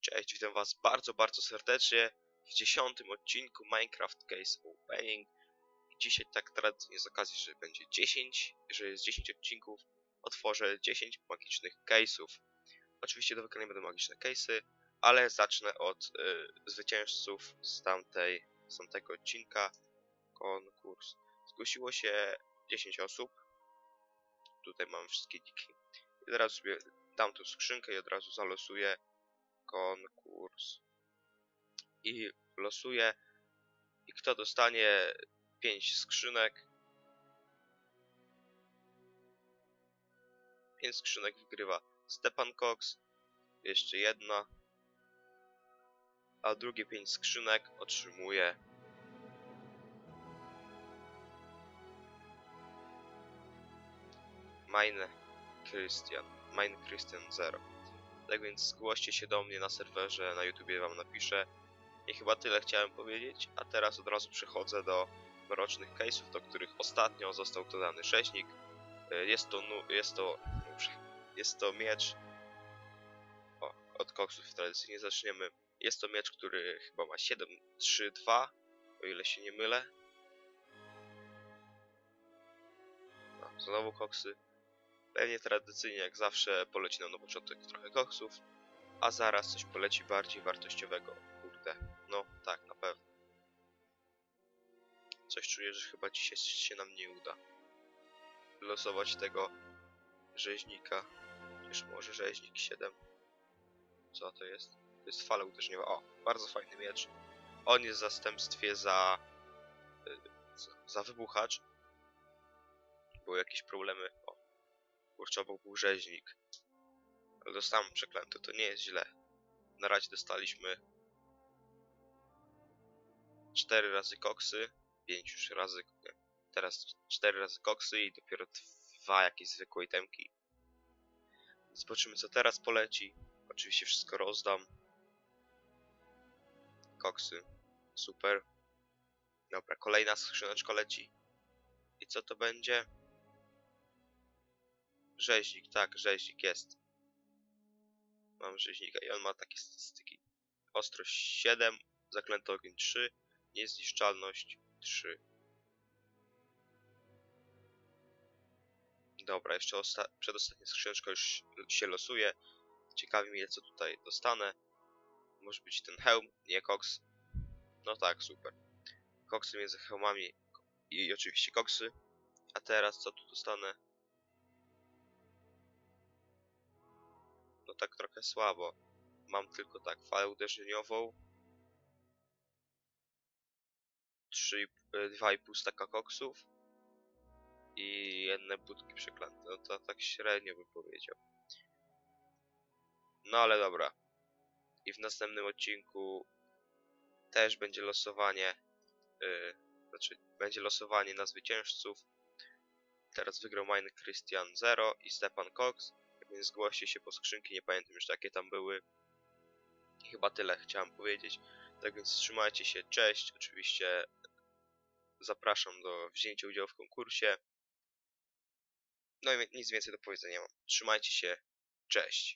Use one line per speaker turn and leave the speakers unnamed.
Cześć, witam was bardzo, bardzo serdecznie w dziesiątym odcinku Minecraft Case Opening. Dzisiaj tak tradycyjnie z okazji, że będzie 10, że jest 10 odcinków, otworzę 10 magicznych case'ów. Oczywiście do wykonania będą magiczne case'y, ale zacznę od y, zwycięzców z, tamtej, z tamtego odcinka. Konkurs. Zgłosiło się 10 osób. Tutaj mam wszystkie niki. I teraz sobie dam tą skrzynkę i od razu zalosuję konkurs. I losuję. I kto dostanie 5 skrzynek. 5 skrzynek wygrywa Stepan Cox. Jeszcze jedna. A drugie 5 skrzynek otrzymuje Mine Christian. Mine Christian 0. Tak więc zgłoście się do mnie na serwerze, na YouTubie wam napiszę. I chyba tyle chciałem powiedzieć, a teraz od razu przechodzę do mrocznych case'ów, do których ostatnio został dodany rzeźnik. Y, Jest to, jest to, jest to miecz. O, od koksów tradycyjnie zaczniemy. Jest to miecz, który chyba ma 7-3-2, o ile się nie mylę. No, znowu koksy. Pewnie tradycyjnie, jak zawsze, poleci nam na początek trochę koksów, a zaraz coś poleci bardziej wartościowego. Kurde, no tak, na pewno. Coś czuję, że chyba dzisiaj się nam nie uda. Losować tego rzeźnika. Już może rzeźnik 7. Co to jest? To jest fala uderzeniowa. O, bardzo fajny miecz. On jest w zastępstwie za... y, za, za wybuchacz. Były jakieś problemy. Kurczę, obok był rzeźnik. Ale dostałem przeklęty, to nie jest źle. Na razie dostaliśmy 4 razy koksy, 5 już razy, nie. Teraz 4 razy koksy i dopiero dwa jakieś zwykłe itemki. Zobaczymy co teraz poleci. Oczywiście wszystko rozdam. Koksy. Super. Dobra, kolejna skrzyneczka leci. I co to będzie? Rzeźnik, tak, rzeźnik jest. Mam rzeźnika i on ma takie statystyki. Ostrość 7, zaklęty ogień 3, niezniszczalność 3. Dobra, jeszcze osta przedostatnia skrzyneczka już się losuje. Ciekawi mnie co tutaj dostanę. Może być ten hełm, nie koks. No tak, super. Koksy między hełmami i oczywiście koksy. A teraz co tu dostanę? Tak trochę słabo. Mam tylko tak falę uderzeniową. 3, 2,5 staka koksów. I jedne budki przeklęte. No to tak średnio bym powiedział. No ale dobra. I w następnym odcinku też będzie losowanie. Yy, znaczy, będzie losowanie na zwycięzców. Teraz wygrał Mine Christian 0 i Stepan Cox więc zgłoście się po skrzynki, nie pamiętam już jakie tam były. I chyba tyle chciałem powiedzieć. Tak więc trzymajcie się, cześć. Oczywiście zapraszam do wzięcia udziału w konkursie. No i nic więcej do powiedzenia mam. Trzymajcie się, cześć.